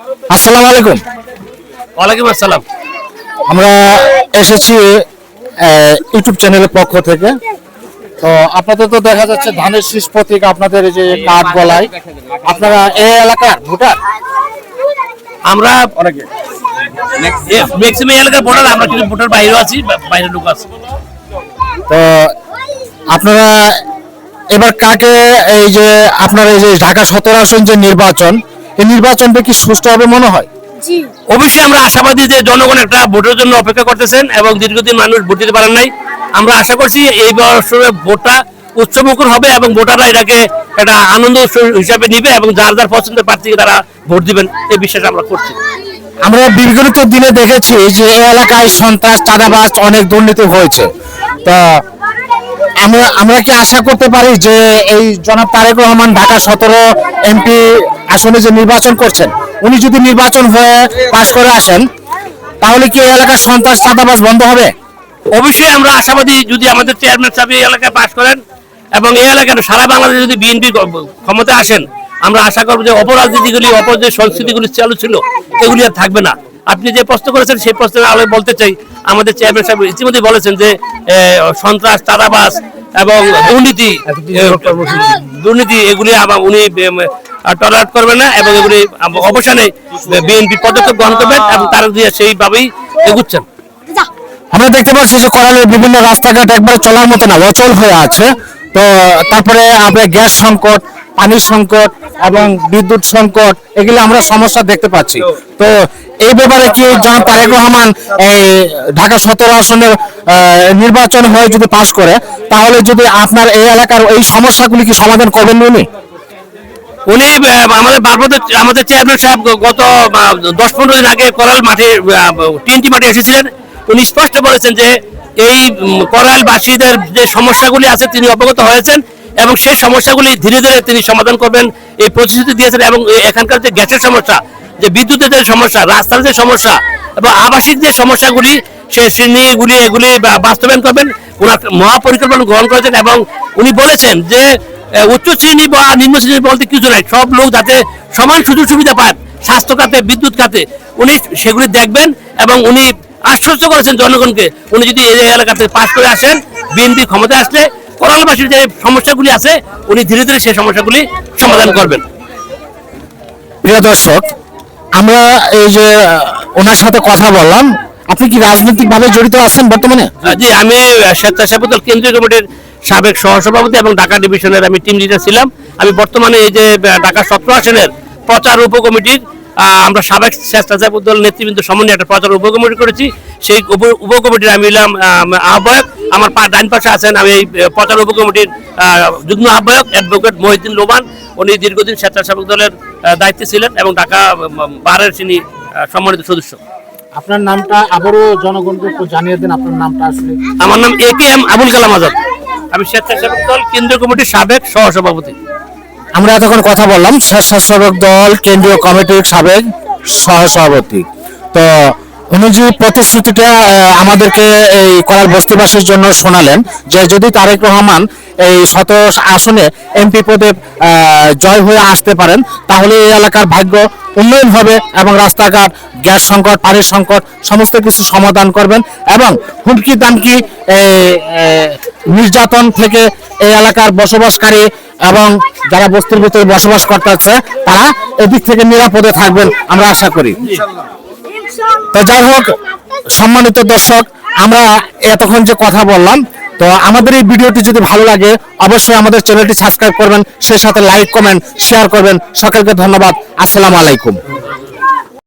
আসসালামু আলাইকুম। ওয়ালাইকুম আসসালাম। আমরা এসেছি ইউটিউব চ্যানেলের পক্ষ থেকে। তো আপনাদের তো দেখা যাচ্ছে ধানের শীষ প্রতীক আপনাদের এই যে কাঠ গলায়। আপনারা এই এলাকার ভোটার? আমরা অনেকে। ম্যাক্সিমাম এলাকার ভোটার আমরা কিছু ভোটার বাইরেও আছি বা- বাইরের লোক আছে। তো আপনারা এবার কাকে এই যে আপনার এই যে ঢাকা সতেরো আসন যে নির্বাচন এই নির্বাচনটা কি সুষ্ঠু হবে মনে হয়? অবশ্যই আমরা আশাবাদী যে জনগণ একটা ভোটের জন্য অপেক্ষা করতেছেন এবং দীর্ঘদিন মানুষ ভোট দিতে পারেন নাই। আমরা আশা করছি এই বছরে ভোটটা উচ্চমুখর হবে এবং ভোটাররা এটাকে একটা আনন্দ হিসাবে নিবে এবং যার যার পছন্দের প্রার্থীকে তারা ভোট দিবেন এই বিশ্বাস আমরা করছি। আমরা বিগত দিনে দেখেছি যে এই এলাকায় সন্ত্রাস চাঁদাবাজ অনেক দুর্নীতি হয়েছে। তো আমরা আমরা কি আশা করতে পারি যে এই জনাব তারেক রহমান ঢাকা সতেরো এমপি আসনে যে নির্বাচন করছেন, উনি যদি নির্বাচন হয়ে পাশ করে আসেন, তাহলে কি এই এলাকার সন্ত্রাস চাঁদাবাজ বন্ধ হবে? অবশ্যই আমরা আশাবাদী যদি আমাদের চেয়ারম্যান সাহেব এই এলাকায় পাশ করেন এবং এই এলাকার সারা বাংলাদেশে যদি বিএনপি ক্ষমতা আসেন, আমরা আশা করব যে অপরাজনীতিগুলি অপর যে সংস্কৃতিগুলি চালু ছিল, এগুলি আর থাকবে না। আপনি যে প্রশ্ন করেছেন সেই প্রশ্নের আলো বলতে চাই। আমাদের চেয়ারম্যান সাহেব ইতিমধ্যে বলেছেন যে সন্ত্রাস তারাবাস এবং দুর্নীতি দুর্নীতি এগুলি উনি টলারেট করবেন না এবং এগুলি অবসানে বিএনপি পদক্ষেপ গ্রহণ করবেন এবং তারা দিয়ে সেইভাবেই এগুচ্ছেন। আমরা দেখতে পাচ্ছি যে করালের বিভিন্ন রাস্তাঘাট একবার চলার মতো না অচল হয়ে আছে। তো তারপরে আমরা গ্যাস সংকট পানির সংকট এবং বিদ্যুৎ সংকট, এগুলো আমরা সমস্যা দেখতে পাচ্ছি। তো এই ব্যাপারে কি জনাব তারেক রহমান, এই ঢাকা সতেরো আসনের নির্বাচন হয়ে যদি পাশ করে, তাহলে যদি আপনার এই এলাকার এই সমস্যাগুলি কি সমাধান করবেন উনি? উনি আমাদের বারপথে আমাদের চেয়ারম্যান সাহেব গত দশ পনেরো দিন আগে করাল মাঠে টিএনটি মাঠে এসেছিলেন। উনি স্পষ্ট বলেছেন যে এই করালবাসীদের যে সমস্যাগুলি আছে, তিনি অবগত হয়েছেন। এবং সেই সমস্যাগুলি ধীরে ধীরে তিনি সমাধান করবেন, এই প্রতিশ্রুতি দিয়েছেন এবং এখানকার যে গ্যাসের সমস্যা, যে বিদ্যুতের যে সমস্যা, রাস্তার যে সমস্যা এবং আবাসিক যে সমস্যাগুলি, সে শ্রেণীগুলি এগুলি বাস্তবায়ন করবেন। ওনার মহাপরিকল্পনা গ্রহণ করেছেন এবং উনি বলেছেন যে উচ্চ শ্রেণি বা নিম্ন শ্রেণি বলতে কিছু নাই, সব লোক যাতে সমান সুযোগ সুবিধা পায়, স্বাস্থ্য খাতে, বিদ্যুৎ খাতে, উনি সেগুলি দেখবেন এবং উনি আশ্বস্ত করেছেন জনগণকে। উনি যদি এই এলাকাতে পাশ করে আসেন, বিএনপি ক্ষমতায় আসলে কোরালবাসীর যে সমস্যাগুলি আছে উনি ধীরে ধীরে সেই সমস্যাগুলি সমাধান করবেন। প্রিয় দর্শক আমরা এই যে ওনার সাথে কথা বললাম। আপনি কি রাজনৈতিকভাবে জড়িত আছেন বর্তমানে? জি আমি স্বেচ্ছাসেবক দল কেন্দ্রীয় কমিটির সাবেক সহসভাপতি এবং ঢাকা ডিভিশনের আমি টিম লিডার ছিলাম। আমি বর্তমানে এই যে ঢাকা সত্র আসনের প্রচার উপকমিটির আমরা সাবেক স্বেচ্ছাসেবক দল নেতৃবৃন্দ সমন্বয়ে একটা প্রচার উপকমিটি করেছি। সেই উপ- উপকমিটির আমি হলাম আহ্বায়ক। আমার পা ডান পাশে আছেন আমি এই প্রচার উপকমিটির যুগ্ম আহ্বায়ক অ্যাডভোকেট মহিউদ্দিন লোমান উনি দীর্ঘদিন স্বেচ্ছাসেবক দলের দায়িত্বে ছিলেন এবং ঢাকা বারের তিনি সম্মানিত সদস্য। আপনার নামটা আবারও জনগণকে একটু জানিয়ে দেন আপনার নামটা আসলে। আমার নাম A K M Abul Kalam Azad. আমি স্বেচ্ছাসেবক দল কেন্দ্রীয় কমিটির সাবেক সহসভাপতি। আমরা এতক্ষণ কথা বললাম স্বেচ্ছাসেবক দল কেন্দ্রীয় কমিটির সাবেক সহসভাপতি। তো উনি প্রতিশ্রুতিটা আমাদেরকে এই করার বস্তিবাসীর জন্য শোনালেন যে যদি তারেক রহমান এই শত আসনে এমপি পদে জয় হয়ে আসতে পারেন, তাহলে এই এলাকার ভাগ্য উন্নয়ন হবে এবং রাস্তাঘাট, গ্যাস সংকট, পানির সংকট, সমস্ত কিছু সমাধান করবেন এবং হুমকি দামকি নির্যাতন থেকে এই এলাকার বসবাসকারী এবং যারা বস্তির ভিতরে বসবাস করতেছে, তারা এদিক থেকে নিরাপদে থাকবেন আমরা আশা করি। তো যাই হোক, সম্মানিত দর্শক, আমরা এতক্ষণ যে কথা বললাম, তো আমাদের এই ভিডিওটি যদি ভালো লাগে, অবশ্যই আমাদের চ্যানেলটি সাবস্ক্রাইব করবেন, সেই সাথে লাইক, কমেন্ট, শেয়ার করবেন। সকলকে ধন্যবাদ। আসসালামু আলাইকুম।